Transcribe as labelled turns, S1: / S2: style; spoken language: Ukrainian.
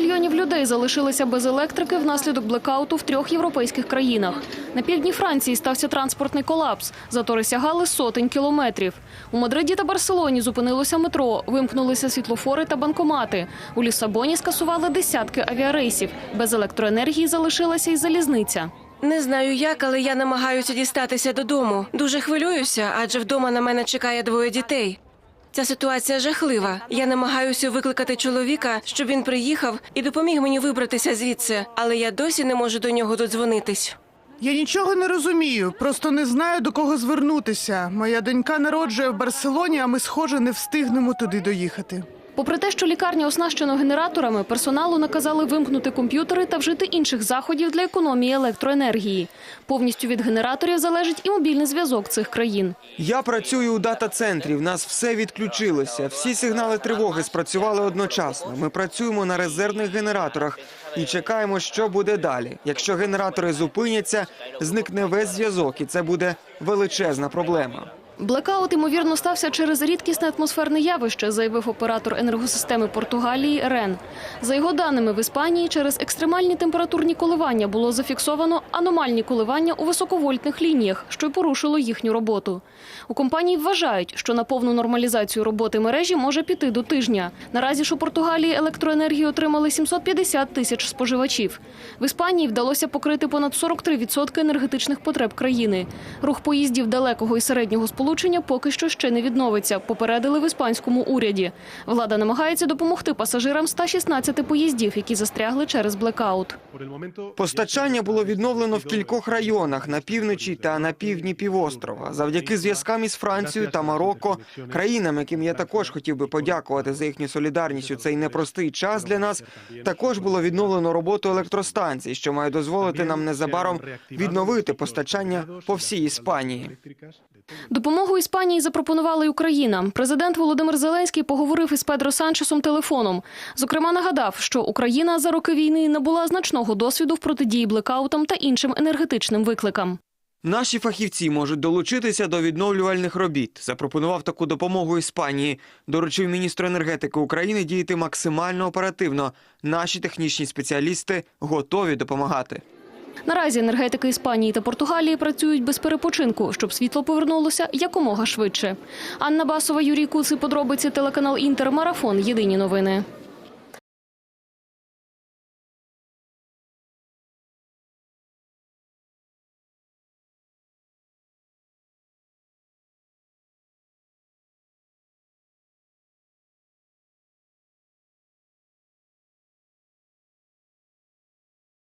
S1: мільйонів людей залишилися без електрики внаслідок блекауту в трьох європейських країнах. На півдні Франції стався транспортний колапс. Затори сягали сотень кілометрів. У Мадриді та Барселоні зупинилося метро, вимкнулися світлофори та банкомати. У Лісабоні скасували десятки авіарейсів. Без електроенергії залишилася і залізниця.
S2: Не знаю як, але я намагаюся дістатися додому. Дуже хвилююся, адже вдома на мене чекає двоє дітей. Ця ситуація жахлива. Я намагаюся викликати чоловіка, щоб він приїхав і допоміг мені вибратися звідси, але я досі не можу до нього додзвонитись.
S3: Я нічого не розумію, просто не знаю до кого звернутися. Моя донька народжує в Барселоні, а ми, схоже, не встигнемо туди доїхати.
S1: Попри те, що лікарня оснащена генераторами, персоналу наказали вимкнути комп'ютери та вжити інших заходів для економії електроенергії. Повністю від генераторів залежить і мобільний зв'язок цих країн.
S4: Я працюю у дата-центрі. В нас все відключилося. Всі сигнали тривоги спрацювали одночасно. Ми працюємо на резервних генераторах і чекаємо, що буде далі. Якщо генератори зупиняться, зникне весь зв'язок, і це буде величезна проблема.
S1: Блекаут, ймовірно, стався через рідкісне атмосферне явище, заявив оператор енергосистеми Португалії Рен. За його даними, в Іспанії через екстремальні температурні коливання було зафіксовано аномальні коливання у високовольтних лініях, що й порушило їхню роботу. У компанії вважають, що на повну нормалізацію роботи мережі може піти до тижня. Наразі ж у Португалії електроенергію отримали 750 тисяч споживачів. В Іспанії вдалося покрити понад 43% енергетичних потреб країни. Рух поїздів далекого і середнього сполучення поки що ще не відновиться, попередили в іспанському уряді. Влада намагається допомогти пасажирам 116 поїздів, які застрягли через блекаут.
S4: Постачання було відновлено в кількох районах на півночі та на півдні півострова. Завдяки зв'язкам із Францією та Марокко, країнам, яким я також хотів би подякувати за їхню солідарність у цей непростий час для нас. Також було відновлено роботу електростанцій, що має дозволити нам незабаром відновити постачання по всій Іспанії.
S1: Допомогу Іспанії запропонувала й Україна. Президент Володимир Зеленський поговорив із Педро Санчесом телефоном. Зокрема, нагадав, що Україна за роки війни набула значного досвіду в протидії блекаутам та іншим енергетичним викликам.
S4: Наші фахівці можуть долучитися до відновлювальних робіт. Запропонував таку допомогу Іспанії. Доручив міністру енергетики України діяти максимально оперативно. Наші технічні спеціалісти готові допомагати.
S1: Наразі енергетики Іспанії та Португалії працюють без перепочинку, щоб світло повернулося якомога швидше. Анна Басова, Юрій Куци, подробиці телеканал Інтер, Марафон. Єдині новини.